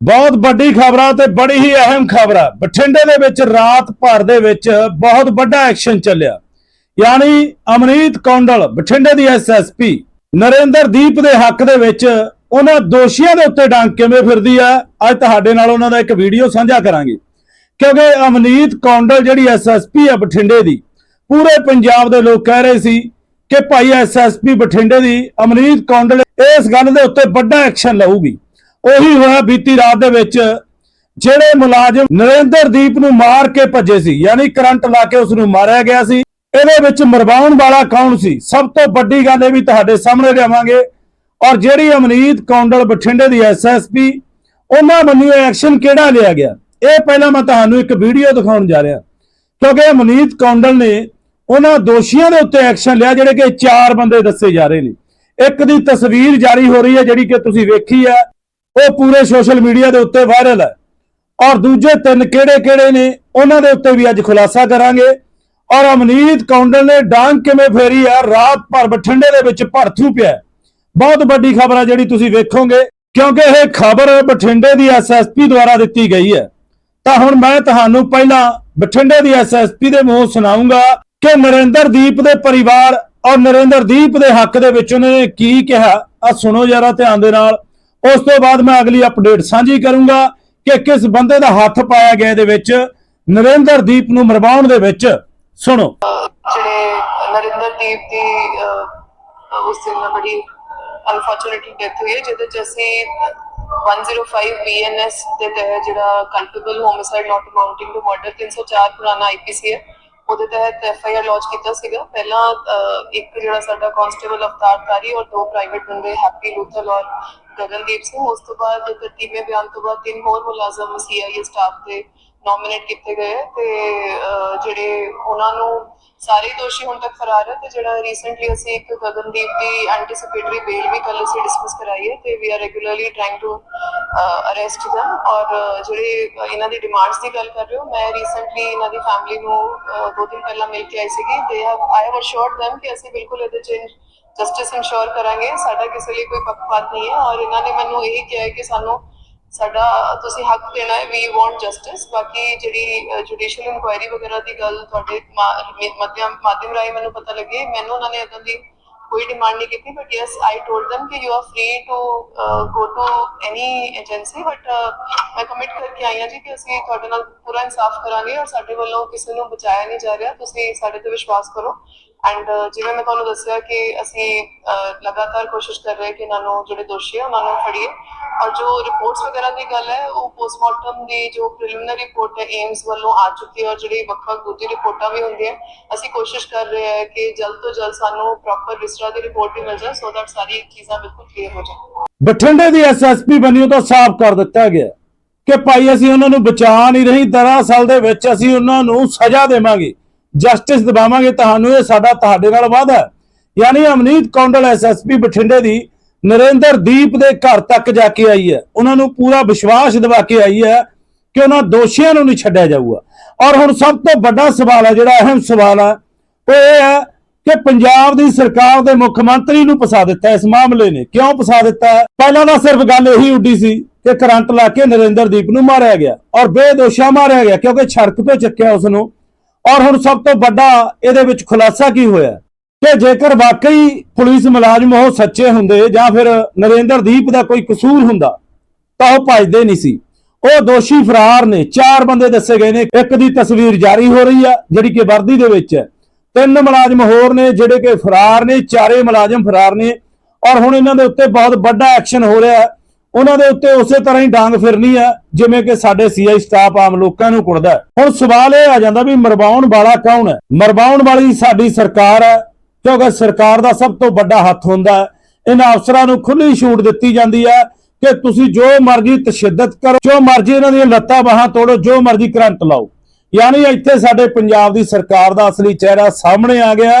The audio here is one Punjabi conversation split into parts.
ਬਹੁਤ ਵੱਡੀ ਖਬਰਾਂ ਤੇ ਬੜੀ ਹੀ ਅਹਿਮ ਖਬਰ। ਆ ਬਠਿੰਡੇ ਦੇ ਵਿੱਚ ਰਾਤ ਭਰ ਦੇ ਵਿੱਚ ਬਹੁਤ ਵੱਡਾ ਐਕਸ਼ਨ ਚੱਲਿਆ। ਯਾਨੀ ਅਮਨੀਤ ਕੌਂਡਲ, ਬਠਿੰਡੇ ਦੀ ਐਸਐਸਪੀ ਨਰਿੰਦਰ ਦੀਪ ਦੇ ਹੱਕ ਦੇ ਵਿੱਚ ਉਹਨਾਂ ਦੋਸ਼ੀਆਂ ਦੇ ਉੱਤੇ ਡਾਂਗ ਕਿਵੇਂ ਫਿਰਦੀ ਆ, ਅੱਜ ਤੁਹਾਡੇ ਨਾਲ ਉਹਨਾਂ ਦਾ ਇੱਕ ਵੀਡੀਓ ਸਾਂਝਾ ਕਰਾਂਗੇ। ਕਿਉਂਕਿ ਅਮਨੀਤ ਕੌਂਡਲ ਜਿਹੜੀ ਐਸਐਸਪੀ ਹੈ ਬਠਿੰਡੇ ਦੀ, ਪੂਰੇ ਪੰਜਾਬ ਦੇ ਲੋਕ ਕਹਿ ਰਹੇ ਸੀ ਕਿ ਭਾਈ ਐਸਐਸਪੀ ਬਠਿੰਡੇ ਦੀ ਅਮਨੀਤ ਕੌਂਡਲ ਇਸ ਗੱਲ ਦੇ ਉੱਤੇ ਵੱਡਾ ਐਕਸ਼ਨ ਲਊਗੀ। ਉਹੀ ਹੋਇਆ ਬੀਤੀ ਰਾਤ ਦੇ ਵਿੱਚ, ਜਿਹੜੇ ਮੁਲਾਜ਼ਮ ਨਰਿੰਦਰ ਦੀਪ ਨੂੰ ਮਾਰ ਕੇ ਭੱਜੇ ਸੀ, ਯਾਨੀ ਕਰੰਟ ਲਾ ਕੇ ਉਸ ਨੂੰ ਮਾਰਿਆ ਗਿਆ ਸੀ, ਇਹਦੇ ਵਿੱਚ ਮਰਵਾਉਣ ਵਾਲਾ ਕੌਣ ਸੀ? ਸਭ ਤੋਂ ਵੱਡੀ ਗੱਲ ਇਹ ਵੀ ਤੁਹਾਡੇ ਸਾਹਮਣੇ ਲਿਆਵਾਂਗੇ, ਔਰ ਜਿਹੜੀ ਅਮਨੀਤ ਕੌਂਡਲ ਬਠਿੰਡੇ ਦੀ ਐਸਐਸਪੀ ਉਹਨਾਂ ਵੱਲੋਂ ਐਕਸ਼ਨ ਕਿਹੜਾ ਲਿਆ ਗਿਆ? ਇਹ ਪਹਿਲਾਂ ਮੈਂ ਤੁਹਾਨੂੰ ਇੱਕ ਵੀਡੀਓ ਦਿਖਾਉਣ ਜਾ ਰਿਹਾ, ਕਿਉਂਕਿ ਅਮਨੀਤ ਕੌਂਡਲ ਨੇ ਉਹਨਾਂ ਦੋਸ਼ੀਆਂ ਦੇ ਉੱਤੇ ਐਕਸ਼ਨ ਲਿਆ, ਜਿਹੜੇ ਕਿ ਚਾਰ ਬੰਦੇ ਦੱਸੇ ਜਾ ਰਹੇ ਨੇ। ਇੱਕ ਦੀ ਤਸਵੀਰ ਜਾਰੀ ਹੋ ਰਹੀ ਹੈ, ਜਿਹੜੀ ਕਿ ਤੁਸੀਂ ਵੇਖੀ ਹੈ ਉਹ ਪੂਰੇ ਸੋਸ਼ਲ ਮੀਡੀਆ ਦੇ ਉੱਤੇ ਵਾਇਰਲ ਹੈ। ਔਰ ਦੂਜੇ ਤਿੰਨ ਕਿਹੜੇ ਕਿਹੜੇ ਨੇ, ਉਹਨਾਂ ਦੇ ਉੱਤੇ ਵੀ ਅੱਜ ਖੁਲਾਸਾ ਕਰਾਂਗੇ। ਔਰ ਅਮਨੀਤ ਕੌਂਡਲ ਨੇ ਡਾਂਗ ਕਿਵੇਂ ਫੇਰੀ ਆ? ਰਾਤ ਭਰ ਬਠਿੰਡੇ ਦੇ ਵਿੱਚ ਭੜਥੂ ਪਿਆ ਬਹੁਤ ਵੱਡੀ ਖਬਰ ਹੈ ਜਿਹੜੀ ਤੁਸੀਂ ਵੇਖੋਗੇ, ਕਿਉਂਕਿ ਇਹ ਖਬਰ ਬਠਿੰਡੇ ਦੀ ਐਸਐਸਪੀ ਦੁਆਰਾ ਦਿੱਤੀ ਗਈ ਹੈ। ਤਾਂ ਹੁਣ ਮੈਂ ਤੁਹਾਨੂੰ ਪਹਿਲਾਂ ਬਠਿੰਡੇ ਦੀ ਐਸਐਸਪੀ ਦੇ ਮੂੰਹ ਸੁਣਾਉਂਗਾ ਕਿ ਨਰਿੰਦਰ ਦੀਪ ਦੇ ਪਰਿਵਾਰ ਔਰ ਨਰਿੰਦਰ ਦੀਪ ਦੇ ਹੱਕ ਦੇ ਵਿੱਚ ਉਹਨਾਂ ਨੇ ਕੀ ਕਿਹਾ। ਆ ਸੁਣੋ ਜਰਾ ਧਿਆਨ ਦੇ ਨਾਲ। ਉਸ ਤੋਂ ਬਾਅਦ ਮੈਂ ਅਗਲੀ ਅਪਡੇਟ ਸਾਂਝੀ ਕਰੂੰਗਾ ਕਿ ਕਿਸ ਬੰਦੇ ਦਾ ਹੱਥ ਪਾਇਆ ਗਿਆ ਇਹਦੇ ਵਿੱਚ, ਨਰਿੰਦਰ ਨੂੰ ਮਰਵਾਉਣ ਦੇ ਵਿੱਚ। ਸੁਣੋ। ਜਿਹੜੇ ਨਰਿੰਦਰਦੀਪ ਦੀ ਉਸ ਦਿਨ ਬੜੀ ਅਨਫੋਰਚੂਨੇਟਲੀ ਡੈਥ ਹੋਈ ਹੈ, ਜਿਹਦੇ ਚ ਅਸੀਂ 105 ਬੀਐਨਐਸ ਦੇ ਤਹਿਤ ਜਿਹੜਾ ਕਲਪੇਬਲ homicide not amounting to murder 304 ਪੁਰਾਣਾ ਆਈਪੀਸੀ ਹੈ। ਉਹਦੇ ਤਹਿਤ ਐਫਆਈਆਰ ਲਾਂਚ ਕੀਤਾ ਸੀਗਾ। ਪਹਿਲਾਂ ਇੱਕ ਜਿਹੜਾ ਸਾਡਾ ਕਾਂਸਟੇਬਲ ਅਵਤਾਰ ਔਰ ਦੋ ਪ੍ਰਾਈਵੇਟ ਬੰਦੇ ਹੈਪੀ ਲੂਥਲ ਔਰ ਗਗਨਦੀਪ ਸਿੰਘ, ਉਸ ਤੋਂ ਬਾਅਦ ਤਰਤੀਬੇ ਬਿਆਨ ਤੋਂ ਬਾਅਦ ਤਿੰਨ ਹੋਰ ਮੁਲਾਜ਼ਮ ਸੀਆਈਏ ਸਟਾਫ ਦੇ ਨੋਮੀਨੇਟ ਕੀਤੇ ਗਏ ਤੇ ਜਿਹੜੇ ਉਹਨਾਂ ਨੂੰ ਸਾਰੇ ਦੋਸ਼ੀ ਹੁਣ ਤੱਕ ਫਰਾਰ ਹੈ ਤੇ ਜਿਹੜਾ ਰੀਸੈਂਟਲੀ ਅਸੀਂ ਇੱਕ ਗਗਨਦੀਪ ਦੀ ਐਂਟੀਸਿਪੇਟਰੀ ਬੇਲ ਵੀ ਕੱਲ ਅਸੀਂ ਡਿਸਕਸ ਕਰਾਈ ਹੈ ਤੇ we are regularly trying to arrest them ਔਰ ਜਿਹੜੇ ਇਹਨਾਂ ਦੀ ਡਿਮਾਂਡਸ ਦੀ ਗੱਲ ਕਰ ਰਹੇ ਹੋ, ਮੈਂ ਰੀਸੈਂਟਲੀ ਇਹਨਾਂ ਦੀ ਫੈਮਿਲੀ ਨੂੰ ਦੋ ਦਿਨ ਪਹਿਲਾਂ ਮਿਲ ਕੇ ਆਈ ਸੀਗੀ। They have I have assured them ਕਿ ਅਸੀਂ ਬਿਲਕੁਲ ਇਹਦੇ ਚ ਜਸਟਿਸ ਇਨਸ਼ੋਰ ਕਰਾਂਗੇ। ਸਾਡਾ ਕਿਸੇ ਲਈ ਕੋਈ ਪੱਖਪਾਤ ਨਹੀਂ ਹੈ ਔਰ ਇਹਨਾਂ ਨੇ ਮੈਨੂੰ ਇਹ ਕਿਹਾ ਹੈ ਕਿ ਸਾਨੂੰ ਸਾਡਾ, ਤੁਸੀਂ ਹੱਕ ਦੇਣਾ ਹੈ ਵੀ ਵਾਂਟ ਜਸਟਿਸ ਬਾਕੀ ਜਿਹੜੀ ਜੁਡੀਸ਼ੀਅਲ ਇਨਕੁਆਇਰੀ ਵਗੈਰਾ ਦੀ ਗੱਲ ਤੁਹਾਡੇ ਮਾਧਿਅਮ ਮਾਧਿਅਮ ਰਾਹੀਂ ਮੈਨੂੰ ਪਤਾ ਲੱਗੀ। ਮੈਨੂੰ ਉਹਨਾਂ ਨੇ ਇਦਾਂ ਦੀ ਕੋਈ ਡਿਮਾਂਡ ਨਹੀਂ ਕੀਤੀ but yes I told them ਕਿ you are free to go to any agency but ਮੈਂ ਕਮਿਟ ਕਰਕੇ ਆਈ ਹਾਂ ਜੀ ਕਿ ਅਸੀਂ ਤੁਹਾਡੇ ਨਾਲ ਪੂਰਾ ਇਨਸਾਫ ਕਰਾਂਗੇ ਔਰ ਸਾਡੇ ਵੱਲੋਂ ਕਿਸੇ ਨੂੰ ਬਚਾਇਆ ਨਹੀਂ ਜਾ ਰਿਹਾ ਤੁਸੀਂ ਸਾਡੇ ਤੇ ਵਿਸ਼ਵਾਸ ਕਰੋ ਐਂਡ uh, ਜਿਵੇਂ ਮੈਂ ਤੁਹਾਨੂੰ ਦੱਸਿਆ ਕਿ ਅਸੀਂ ਲਗਾਤਾਰ ਕੋਸ਼ਿਸ਼ ਕਰ ਰਹੇ ਕਿ ਇਹਨਾਂ ਨੂੰ ਜਿਹੜੇ ਦੋਸ਼ੀ ਆ, ਉਹਨਾਂ ਨੂੰ ਫੜੀਏ। ਔਰ ਜੋ ਰਿਪੋਰਟਸ ਵਗੈਰਾ ਦੀ ਗੱਲ ਹੈ, ਉਹ ਪੋਸਟਮਾਰਟਮ ਦੀ ਜੋ ਪ੍ਰੀਲਿਮਿਨਰੀ ਰਿਪੋਰਟ ਹੈ ਏਮਸ ਵੱਲੋਂ ਆ ਚੁੱਕੀ ਹੈ। ਔਰ ਜਿਹੜੀ ਵੱਖ-ਵੱਖ ਦੂਜੀ ਰਿਪੋਰਟਾਂ ਵੀ ਹੁੰਦੀਆਂ ਅਸੀਂ ਕੋਸ਼ਿਸ਼ ਕਰ ਰਹੇ ਹਾਂ ਕਿ ਜਲਦ ਤੋਂ ਜਲਦ ਸਾਨੂੰ ਪ੍ਰੋਪਰ ਵਿਸਰਾ ਦੀ ਰਿਪੋਰਟ ਵੀ ਮਿਲ ਜਾਏ ਸੋ ਦੈਟ ਸਾਰੀ ਚੀਜ਼ਾਂ ਬਿਲਕੁਲ ਕਲੀਅਰ ਹੋ ਜਾਣ। ਬਠਿੰਡੇ ਦੀ ਐਸਐਸਪੀ ਬੰਨਿਓ ਤਾਂ ਸਾਫ਼ ਕਰ ਦਿੱਤਾ ਗਿਆ ਕਿ ਭਾਈ ਅਸੀਂ ਉਹਨਾਂ ਨੂੰ ਬਚਾ ਨਹੀਂ ਰਹੀ ਦਰਅਸਲ ਦੇ ਵਿੱਚ ਅਸੀਂ ਉਹਨਾਂ ਨੂੰ ਸਜ਼ਾ ਦੇਵਾਂਗੇ। ਜਸਟਿਸ ਦਿਵਾਵਾਂਗੇ ਤੁਹਾਨੂੰ, ਇਹ ਸਾਡਾ ਤੁਹਾਡੇ ਨਾਲ ਵਾਅਦਾ ਯਾਨੀ ਅਮਨੀਤ ਕੌਂਡਲ ਐਸਐਸਪੀ ਬਠਿੰਡੇ ਦੀ ਨਰਿੰਦਰ ਦੀਪ ਦੇ ਘਰ ਤੱਕ ਜਾ ਕੇ ਆਈ ਹੈ। ਉਹਨਾਂ ਨੂੰ ਪੂਰਾ ਵਿਸ਼ਵਾਸ ਦਿਵਾ ਕੇ ਆਈ ਹੈ ਕਿ ਉਹਨਾਂ ਦੋਸ਼ੀਆਂ ਨੂੰ ਨਹੀਂ ਛੱਡਿਆ ਜਾਊਗਾ। ਔਰ ਹੁਣ ਸਭ ਤੋਂ ਵੱਡਾ ਸਵਾਲ ਹੈ, ਜਿਹੜਾ ਅਹਿਮ ਸਵਾਲ ਹੈ, ਉਹ ਇਹ ਹੈ ਕਿ ਪੰਜਾਬ ਦੀ ਸਰਕਾਰ ਦੇ ਮੁੱਖ ਮੰਤਰੀ ਨੂੰ ਫਸਾ ਦਿੱਤਾ ਇਸ ਮਾਮਲੇ ਨੇ। ਕਿਉਂ ਫਸਾ ਦਿੱਤਾ ਪਹਿਲਾਂ ਤਾਂ ਸਿਰਫ ਗੱਲ ਇਹੀ ਉੱਡੀ ਸੀ ਕਿ ਕਰੰਟ ਲਾ ਕੇ ਨਰਿੰਦਰਦੀਪ ਨੂੰ ਮਾਰਿਆ ਗਿਆ ਔਰ ਬੇਦੋਸ਼ਾ ਮਾਰਿਆ ਗਿਆ, ਕਿਉਂਕਿ ਸੜਕ ਤੋਂ ਚੱਕਿਆ ਉਸ ਨੂੰ ਔਰ ਹੁਣ ਸਭ ਤੋਂ ਵੱਡਾ ਇਹਦੇ ਵਿੱਚ ਖੁਲਾਸਾ ਕੀ ਹੋਇਆ? ਕਿ ਜੇਕਰ ਵਾਕਈ ਪੁਲਿਸ ਮੁਲਾਜ਼ਮ ਉਹ ਸੱਚੇ ਹੁੰਦੇ ਜਾਂ ਫਿਰ ਨਰਿੰਦਰਦੀਪ ਦਾ ਕੋਈ ਕਸੂਰ ਹੁੰਦਾ, ਤਾਂ ਉਹ ਭੱਜਦੇ ਨਹੀਂ ਸੀ। ਉਹ ਦੋਸ਼ੀ ਫਰਾਰ ਨੇ। ਚਾਰ ਬੰਦੇ ਦੱਸੇ ਗਏ ਨੇ। ਇੱਕ ਦੀ ਤਸਵੀਰ ਜਾਰੀ ਹੋ ਰਹੀ ਆ, ਜਿਹੜੀ ਕਿ ਵਰਦੀ ਦੇ ਵਿੱਚ ਹੈ। ਤਿੰਨ ਮੁਲਾਜ਼ਮ ਹੋਰ ਨੇ, ਜਿਹੜੇ ਕਿ ਫਰਾਰ ਨੇ। ਚਾਰੇ ਮੁਲਾਜ਼ਮ ਫਰਾਰ ਨੇ। ਔਰ ਹੁਣ ਇਹਨਾਂ ਦੇ ਉੱਤੇ ਬਹੁਤ ਵੱਡਾ ਐਕਸ਼ਨ ਹੋ ਰਿਹਾ ਹੈ। ਉਹਨਾਂ ਦੇ ਉੱਤੇ ਉਸੇ ਤਰ੍ਹਾਂ ਹੀ ਡਾਂਗ ਫਿਰਨੀ ਹੈ ਜਿਵੇਂ ਕਿ ਸਾਡੇ ਸੀਆਈ ਸਟਾਫ ਆਮ ਲੋਕਾਂ ਨੂੰ ਕੁੱਟਦਾ ਹੁਣ ਸਵਾਲ ਇਹ ਆ ਜਾਂਦਾ ਵੀ ਮਰਵਾਉਣ ਵਾਲਾ ਕੌਣ ਹੈ? ਮਰਵਾਉਣ ਵਾਲੀ ਸਾਡੀ ਸਰਕਾਰ ਹੈ, ਕਿਉਂਕਿ ਸਰਕਾਰ ਦਾ ਸਭ ਤੋਂ ਵੱਡਾ ਹੱਥ ਹੁੰਦਾ ਇਹਨਾਂ ਅਫਸਰਾਂ ਨੂੰ ਖੁੱਲੀ ਛੂਟ ਦਿੱਤੀ ਜਾਂਦੀ ਹੈ ਕਿ ਤੁਸੀਂ ਜੋ ਮਰਜ਼ੀ ਤਸ਼ੱਦਦ ਕਰੋ, ਜੋ ਮਰਜ਼ੀ ਇਹਨਾਂ ਦੀਆਂ ਲੱਤਾਂ ਬਾਹਾਂ ਤੋੜੋ, ਜੋ ਮਰਜ਼ੀ ਕਰੰਟ ਲਾਓ। ਯਾਨੀ ਇੱਥੇ ਸਾਡੇ ਪੰਜਾਬ ਦੀ ਸਰਕਾਰ ਦਾ ਅਸਲੀ ਚਿਹਰਾ ਸਾਹਮਣੇ ਆ ਗਿਆ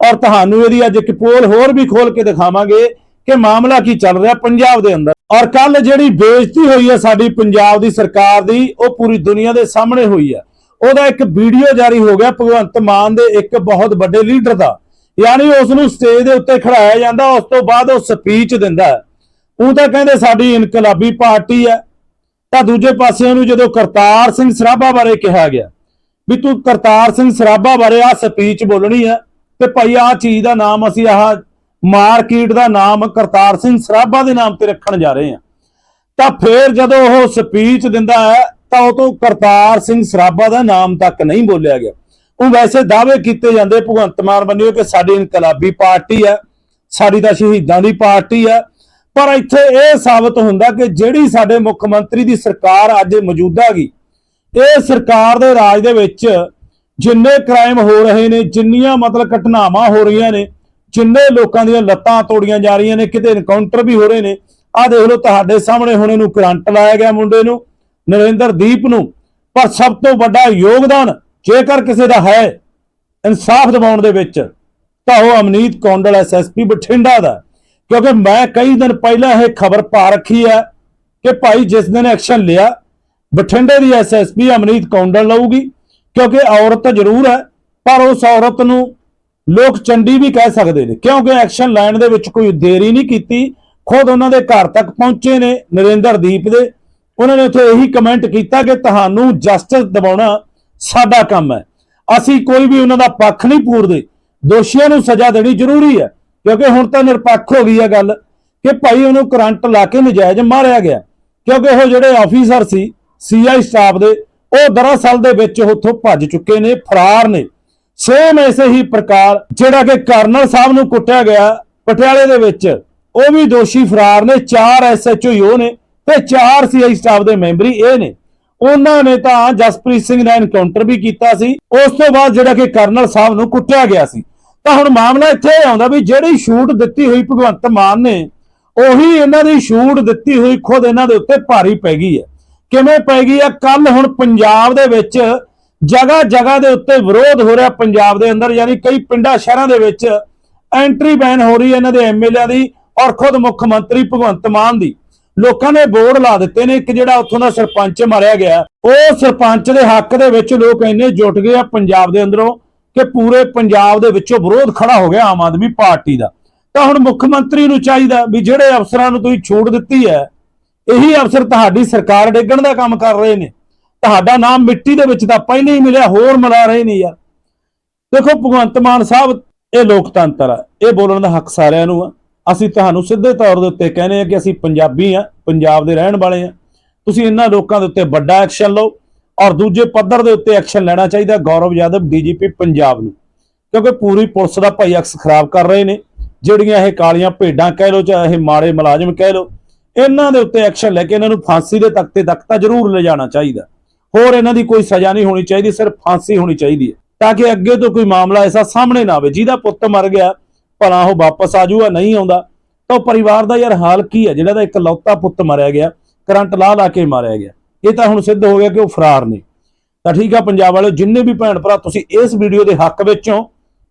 ਔਰ ਤੁਹਾਨੂੰ ਇਹਦੀ ਅੱਜ ਇੱਕ ਪੋਲ ਹੋਰ ਵੀ ਖੋਲ ਕੇ ਦਿਖਾਵਾਂਗੇ ਕਿ ਮਾਮਲਾ ਕੀ ਚੱਲ ਰਿਹਾ ਪੰਜਾਬ ਦੇ ਅੰਦਰ? ਔਰ ਕੱਲ ਜਿਹੜੀ ਬੇਇੱਜ਼ਤੀ ਹੋਈ ਹੈ ਸਾਡੀ ਪੰਜਾਬ ਦੀ ਸਰਕਾਰ ਦੀ, ਉਹ ਪੂਰੀ ਦੁਨੀਆ ਦੇ ਸਾਹਮਣੇ ਹੋਈ ਹੈ। ਉਹਦਾ ਇੱਕ ਵੀਡੀਓ ਜਾਰੀ ਹੋ ਗਿਆ ਭਗਵੰਤ ਮਾਨ ਦੇ ਇੱਕ ਬਹੁਤ ਵੱਡੇ ਲੀਡਰ ਦਾ। ਯਾਨੀ ਉਸ ਨੂੰ ਸਟੇਜ ਦੇ ਉੱਤੇ ਖੜਾਇਆ ਜਾਂਦਾ, ਉਸ ਤੋਂ ਬਾਅਦ ਉਹ ਸਪੀਚ ਦਿੰਦਾ ਉਹ ਤਾਂ ਕਹਿੰਦੇ ਸਾਡੀ ਇਨਕਲਾਬੀ ਪਾਰਟੀ ਹੈ। ਤਾਂ ਦੂਜੇ ਪਾਸੇ ਉਹਨੂੰ ਜਦੋਂ ਕਰਤਾਰ ਸਿੰਘ ਸਰਾਭਾ ਬਾਰੇ ਕਿਹਾ ਗਿਆ, ਵੀ ਤੂੰ ਕਰਤਾਰ ਸਿੰਘ ਸਰਾਭਾ ਬਾਰੇ ਆ ਸਪੀਚ ਬੋਲਣੀ ਹੈ, ਤੇ ਭਾਈ ਆ ਚੀਜ਼ ਦਾ ਨਾਮ ਅਸੀਂ ਆਹ ਮਾਰਕੀਟ ਦਾ ਨਾਮ ਕਰਤਾਰ ਸਿੰਘ ਸਰਾਭਾ ਦੇ ਨਾਮ ਤੇ ਰੱਖਣ ਜਾ ਰਹੇ ਆ। ਤਾਂ ਫੇਰ ਜਦੋਂ ਉਹ ਸਪੀਚ ਦਿੰਦਾ ਹੈ, ਤਾਂ ਉਹ ਤੋਂ ਕਰਤਾਰ ਸਿੰਘ ਸਰਾਭਾ ਦਾ ਨਾਮ ਤੱਕ ਨਹੀਂ ਬੋਲਿਆ ਗਿਆ। ਉਹ ਵੈਸੇ ਦਾਅਵੇ ਕੀਤੇ ਜਾਂਦੇ, ਭਗਵੰਤ ਮਾਨ ਬੰਨਿਓ ਕਿ ਸਾਡੀ ਇਨਕਲਾਬੀ ਪਾਰਟੀ ਹੈ, ਸਾਡੀ ਤਾਂ ਸ਼ਹੀਦਾਂ ਦੀ ਪਾਰਟੀ ਹੈ। ਪਰ ਇੱਥੇ ਇਹ ਸਾਬਤ ਹੁੰਦਾ ਕਿ ਜਿਹੜੀ ਸਾਡੇ ਮੁੱਖ ਮੰਤਰੀ ਦੀ ਸਰਕਾਰ ਅੱਜ ਮੌਜੂਦਾ ਗਈ ਇਹ ਸਰਕਾਰ ਦੇ ਰਾਜ ਦੇ ਵਿੱਚ ਜਿੰਨੇ ਕ੍ਰਾਈਮ ਹੋ ਰਹੇ ਨੇ, ਜਿੰਨੀਆਂ ਮਤਲਬ ਘਟਨਾਵਾਂ ਹੋ ਰਹੀਆਂ ਨੇ ਜਿੰਨੇ ਲੋਕਾਂ ਦੀਆਂ ਲੱਤਾਂ ਤੋੜੀਆਂ ਜਾ ਰਹੀਆਂ ਨੇ, ਕਿਤੇ ਐਨਕਾਊਂਟਰ ਵੀ ਹੋ ਰਹੇ ਨੇ, ਆਹ ਦੇਖ ਲਓ ਤੁਹਾਡੇ ਸਾਹਮਣੇ ਹੁਣ ਇਹਨੂੰ ਕਰੰਟ ਲਾਇਆ ਗਿਆ ਮੁੰਡੇ ਨੂੰ, ਨਰਿੰਦਰ ਦੀਪ ਨੂੰ, ਪਰ ਸਭ ਤੋਂ ਵੱਡਾ ਯੋਗਦਾਨ ਜੇਕਰ ਕਿਸੇ ਦਾ ਹੈ ਇਨਸਾਫ ਦਿਵਾਉਣ ਦੇ ਵਿੱਚ, ਤਾਂ ਉਹ ਅਮਨੀਤ ਕੌਂਡਲ ਐਸਐਸਪੀ ਬਠਿੰਡਾ ਦਾ ਕਿਉਂਕਿ ਮੈਂ ਕਈ ਦਿਨ ਪਹਿਲਾਂ ਇਹ ਖਬਰ ਪਾ ਰੱਖੀ ਹੈ ਕਿ ਭਾਈ ਜਿਸ ਦਿਨ ਐਕਸ਼ਨ ਲਿਆ, ਬਠਿੰਡੇ ਦੀ ਐਸਐਸਪੀ ਅਮਨੀਤ ਕੌਂਡਲ ਲਊਗੀ, ਕਿਉਂਕਿ ਔਰਤ ਜ਼ਰੂਰ ਹੈ, ਪਰ ਉਸ ਔਰਤ ਨੂੰ ਲੋਕ ਚੰਡੀ ਵੀ ਕਹਿ ਸਕਦੇ ਨੇ, ਕਿਉਂਕਿ ਐਕਸ਼ਨ ਲੈਣ ਦੇ ਵਿੱਚ ਕੋਈ ਦੇਰੀ ਨਹੀਂ ਕੀਤੀ, ਖੁਦ ਉਹਨਾਂ ਦੇ ਘਰ ਤੱਕ ਪਹੁੰਚੇ ਨੇ ਨਰਿੰਦਰ ਦੀਪ ਦੇ। ਉਹਨਾਂ ਨੇ ਉੱਥੇ ਇਹੀ ਕਮੈਂਟ ਕੀਤਾ ਕਿ ਤੁਹਾਨੂੰ ਜਸਟਿਸ ਦਿਵਾਉਣਾ ਸਾਡਾ ਕੰਮ ਹੈ। ਅਸੀਂ ਕੋਈ ਵੀ ਉਹਨਾਂ ਦਾ ਪੱਖ ਨਹੀਂ ਪੂਰਦੇ, ਦੋਸ਼ੀਆਂ ਨੂੰ ਸਜ਼ਾ ਦੇਣੀ ਜ਼ਰੂਰੀ ਹੈ, ਕਿਉਂਕਿ ਹੁਣ ਤਾਂ ਨਿਰਪੱਖ ਹੋ ਗਈ ਹੈ ਗੱਲ ਕਿ ਭਾਈ ਉਹਨੂੰ ਕਰੰਟ ਲਾ ਕੇ ਨਜਾਇਜ਼ ਮਾਰਿਆ ਗਿਆ। ਕਿਉਂਕਿ ਉਹ ਜਿਹੜੇ ਆਫੀਸਰ ਸੀ ਸੀਆਈ ਸਟਾਫ ਦੇ, ਉਹ ਦਰਅਸਲ ਦੇ ਵਿੱਚ ਉੱਥੋਂ ਭੱਜ ਚੁੱਕੇ ਨੇ, ਫਰਾਰ ਨੇ। ਸੇਮ ਐਸੇ ਹੀ ਪ੍ਰਕਾਰ ਜਿਹੜਾ ਕਿ ਕਰਨਲ ਸਾਹਿਬ ਨੂੰ ਕੁੱਟਿਆ ਗਿਆ ਪਟਿਆਲੇ ਦੇ ਵਿੱਚ, ਉਹ ਵੀ ਦੋਸ਼ੀ ਫਰਾਰ ਨੇ, ਚਾਰ ਐਸਐਚਓ ਹੀ ਨੇ ਤੇ ਚਾਰ ਸੀਆਈ ਸਟਾਫ ਦੇ ਮੈਂਬਰੀ ਇਹ ਨੇ। ਉਹਨਾਂ ਨੇ ਤਾਂ ਜਸਪ੍ਰੀਤ ਸਿੰਘ ਨਾਲ ਐਨਕਾਊਂਟਰ ਵੀ ਕੀਤਾ ਸੀ, ਉਸ ਤੋਂ ਬਾਅਦ ਜਿਹੜਾ ਕਿ ਕਰਨਲ ਸਾਹਿਬ ਨੂੰ ਕੁੱਟਿਆ ਗਿਆ ਸੀ। ਤਾਂ ਹੁਣ ਮਾਮਲਾ ਇੱਥੇ ਇਹ ਆਉਂਦਾ ਵੀ ਜਿਹੜੀ ਸ਼ੂਟ ਦਿੱਤੀ ਹੋਈ ਭਗਵੰਤ ਮਾਨ ਨੇ, ਉਹੀ ਇਹਨਾਂ ਦੀ ਸ਼ੂਟ ਦਿੱਤੀ ਹੋਈ ਖੁਦ ਇਹਨਾਂ ਦੇ ਉੱਤੇ ਭਾਰੀ ਪੈ ਗਈ ਹੈ। ਕਿਵੇਂ ਪੈ ਗਈ ਆ ਕੱਲ ਹੁਣ ਪੰਜਾਬ ਦੇ ਵਿੱਚ ਜਗ੍ਹਾ ਜਗ੍ਹਾ ਦੇ ਉੱਤੇ ਵਿਰੋਧ ਹੋ ਰਿਹਾ ਪੰਜਾਬ ਦੇ ਅੰਦਰ, ਯਾਨੀ ਕਈ ਪਿੰਡਾਂ, ਸ਼ਹਿਰਾਂ ਦੇ ਵਿੱਚ ਐਂਟਰੀ ਬੈਨ ਹੋ ਰਹੀ ਹੈ ਇਹਨਾਂ ਦੇ ਐਮਐਲਏ ਦੀ ਔਰ ਖੁਦ ਮੁੱਖ ਮੰਤਰੀ ਭਗਵੰਤ ਮਾਨ ਦੀ। ਲੋਕਾਂ ਨੇ ਬੋਰਡ ਲਾ ਦਿੱਤੇ ਨੇ ਇੱਕ ਜਿਹੜਾ ਉੱਥੋਂ ਦਾ ਸਰਪੰਚ ਮਾਰਿਆ ਗਿਆ, ਉਹ ਸਰਪੰਚ ਦੇ ਹੱਕ ਦੇ ਵਿੱਚ ਲੋਕ ਇੰਨੇ ਜੁਟ ਗਏ ਆ ਪੰਜਾਬ ਦੇ ਅੰਦਰੋਂ ਕਿ ਪੂਰੇ ਪੰਜਾਬ ਦੇ ਵਿੱਚੋਂ ਵਿਰੋਧ ਖੜਾ ਹੋ ਗਿਆ ਆਮ ਆਦਮੀ ਪਾਰਟੀ ਦਾ। ਤਾਂ ਹੁਣ ਮੁੱਖ ਮੰਤਰੀ ਨੂੰ ਚਾਹੀਦਾ ਵੀ ਜਿਹੜੇ ਅਫਸਰਾਂ ਨੂੰ ਤੁਸੀਂ ਛੂਟ ਦਿੱਤੀ ਹੈ, ਇਹੀ ਅਫਸਰ ਤੁਹਾਡੀ ਸਰਕਾਰ ਡੇਗਣ ਦਾ ਕੰਮ ਕਰ ਰਹੇ ਨੇ। ਤੁਹਾਡਾ ਨਾਮ ਮਿੱਟੀ ਦੇ ਵਿੱਚ ਤਾਂ ਪਹਿਲਾਂ ਹੀ ਮਿਲਿਆ, ਹੋਰ ਮਿਲਾ ਰਹੇ ਨਹੀਂ ਯਾਰ। ਦੇਖੋ, ਭਗਵੰਤ ਮਾਨ ਸਾਹਿਬ, ਇਹ ਲੋਕਤੰਤਰ ਆ। ਇਹ ਬੋਲਣ ਦਾ ਹੱਕ ਸਾਰਿਆਂ ਨੂੰ ਆ। ਅਸੀਂ ਤੁਹਾਨੂੰ ਸਿੱਧੇ ਤੌਰ ਦੇ ਉੱਤੇ ਕਹਿੰਦੇ ਆ ਕਿ ਅਸੀਂ ਪੰਜਾਬੀ ਆ, ਪੰਜਾਬ ਦੇ ਰਹਿਣ ਵਾਲੇ ਆ। ਤੁਸੀਂ ਇਹਨਾਂ ਲੋਕਾਂ ਦੇ ਉੱਤੇ ਵੱਡਾ ਐਕਸ਼ਨ ਲਓ ਔਰ ਦੂਜੇ ਪੱਧਰ ਦੇ ਉੱਤੇ ਐਕਸ਼ਨ ਲੈਣਾ ਚਾਹੀਦਾ ਗੌਰਵ ਯਾਦਵ, ਡੀਜੀਪੀ ਪੰਜਾਬ ਨੂੰ। ਕਿਉਂਕਿ ਪੂਰੀ ਪੁਲਿਸ ਦਾ ਭਾਈ ਅਕਸ ਖਰਾਬ ਕਰ ਰਹੇ ਨੇ। ਜਿਹੜੀਆਂ ਇਹ ਕਾਲੀਆਂ ਭੇਡਾਂ ਕਹਿ ਲੋ ਚਾਹੇ ਇਹ ਮਾੜੇ ਮੁਲਾਜ਼ਮ ਕਹਿ ਲੋ ਇਹਨਾਂ ਦੇ ਉੱਤੇ ਐਕਸ਼ਨ ਲੈ ਕੇ ਇਹਨਾਂ ਨੂੰ ਫਾਂਸੀ ਦੇ ਤਖਤੇ ਤੱਕ ਤਾਂ ਜ਼ਰੂਰ ਲਿਜਾਣਾ ਚਾਹੀਦਾ। ਹੋਰ ਇਹਨਾਂ ਦੀ ਕੋਈ ਸਜ਼ਾ ਨਹੀਂ ਹੋਣੀ ਚਾਹੀਦੀ, ਸਿਰਫ ਫਾਂਸੀ ਹੋਣੀ ਚਾਹੀਦੀ ਹੈ। ਤਾਂ ਕਿ ਅੱਗੇ ਤੋਂ ਕੋਈ ਮਾਮਲਾ ਐਸਾ ਸਾਹਮਣੇ ਨਾ ਆਵੇ, ਜਿਹਦਾ ਪੁੱਤ ਮਰ ਗਿਆ, ਭਲਾ ਉਹ ਵਾਪਸ ਆ ਜਾਊਗਾ, ਨਹੀਂ ਆਉਂਦਾ, ਤਾਂ ਉਹ ਪਰਿਵਾਰ ਦਾ ਯਾਰ ਹਾਲ ਕੀ ਹੈ? ਜਿਹੜਾ ਦਾ ਇੱਕ ਲੌਤਾ ਪੁੱਤ ਮਾਰਿਆ ਗਿਆ, ਕਰੰਟ ਲਾ ਲਾ ਕੇ ਮਾਰਿਆ ਗਿਆ। ਇਹ ਤਾਂ ਹੁਣ ਸਿੱਧ ਹੋ ਗਿਆ ਕਿ ਉਹ ਫਰਾਰ ਨੇ। ਤਾਂ ਠੀਕ ਆ ਪੰਜਾਬ ਵਾਲਿਓ, ਜਿੰਨੇ ਵੀ ਭੈਣ ਭਰਾ ਤੁਸੀਂ ਇਸ ਵੀਡੀਓ ਦੇ ਹੱਕ ਵਿੱਚ ਹੋ,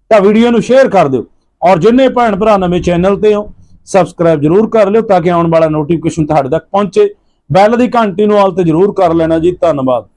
ਤਾਂ ਵੀਡੀਓ ਨੂੰ ਸ਼ੇਅਰ ਕਰ ਦਿਓ। ਔਰ ਜਿੰਨੇ ਭੈਣ ਭਰਾ ਨਵੇਂ ਚੈਨਲ ਤੇ ਹੋ, ਸਬਸਕ੍ਰਾਈਬ ਜਰੂਰ ਕਰ ਲਿਓ ਤਾਂ ਕਿ ਆਉਣ ਵਾਲਾ ਨੋਟੀਫਿਕੇਸ਼ਨ ਤੁਹਾਡੇ ਤੱਕ ਪਹੁੰਚੇ। ਬੈਲ ਦੀ ਘੰਟੀ ਨੂੰ ਆਲ ਤੇ ਜਰੂਰ ਕਰ ਲੈਣਾ ਜੀ। ਧੰਨਵਾਦ।